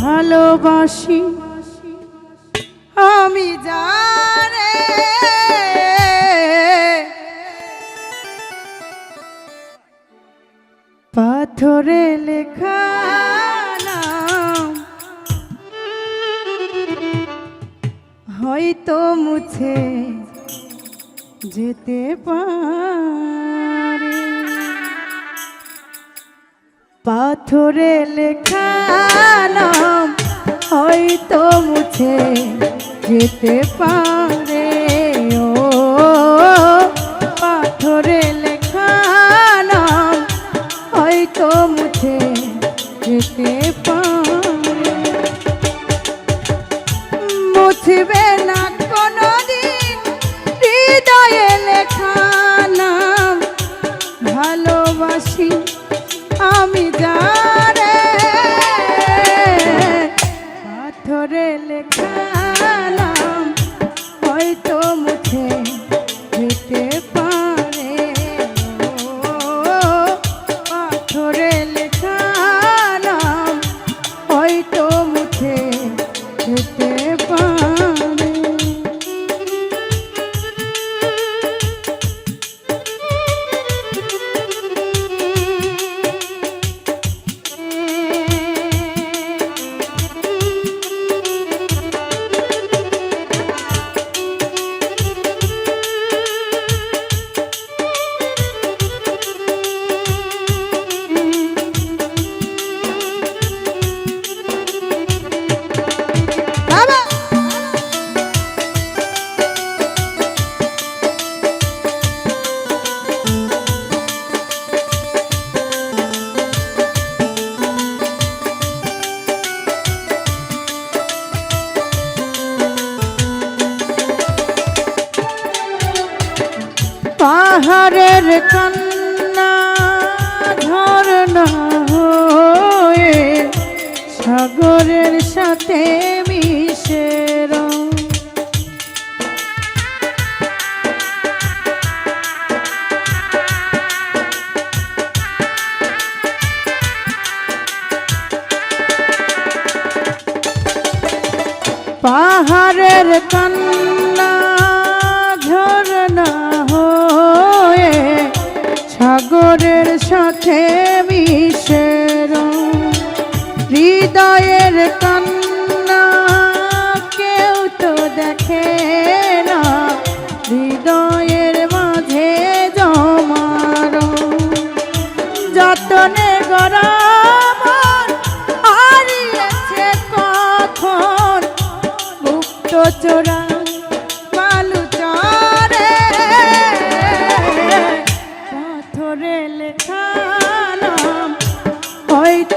ভালোবাসি। আমি জানে। পাথরে লেখা হয়তো মুছে যেতে পারে পাথরে লেখা নাম হয়তো মুছে যেতে পারে। পাথরে লেখালাম হয়তো পাহাড়ের কান্না ঝরনা হয়ে সাগরের সাথে মিশে রং। পাহাড়ের কান্না সাথে মিশে রং। হৃদয়ের কান্না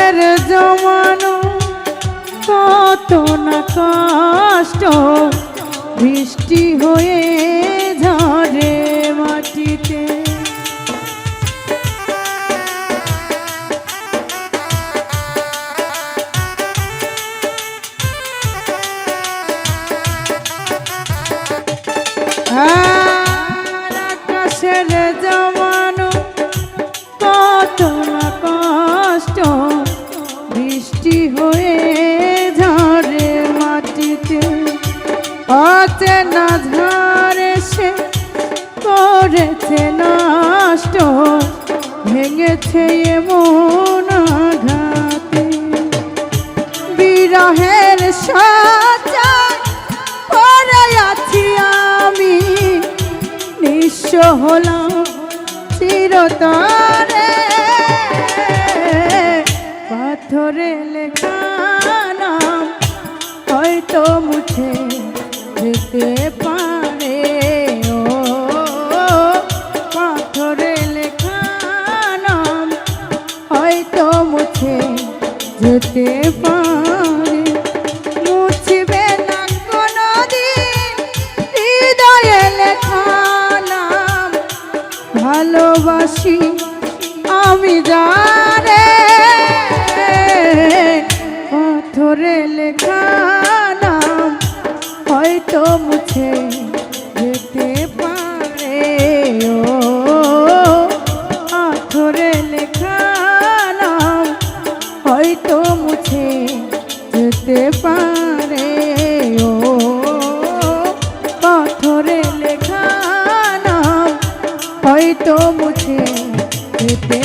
আকাশের জমানো কত না কষ্ট। বৃষ্টি হয়ে ঝরে মাটিতে। আর আকাশের জমানো অচেনা ঝড়ে সে করেছে নষ্ট, ভেঙেছে এমন আঘাতে। বিরহের সাজা পরে আছি আমি হলাম চিরতরে। মুছে যেতে পারে। মুছবে না কোনোদিন। হৃদয়ে লেখানাম ভালোবাসি আমি জানে পাথরে লেখানাম হয়তো মুছে হয়তো মুছে যেতে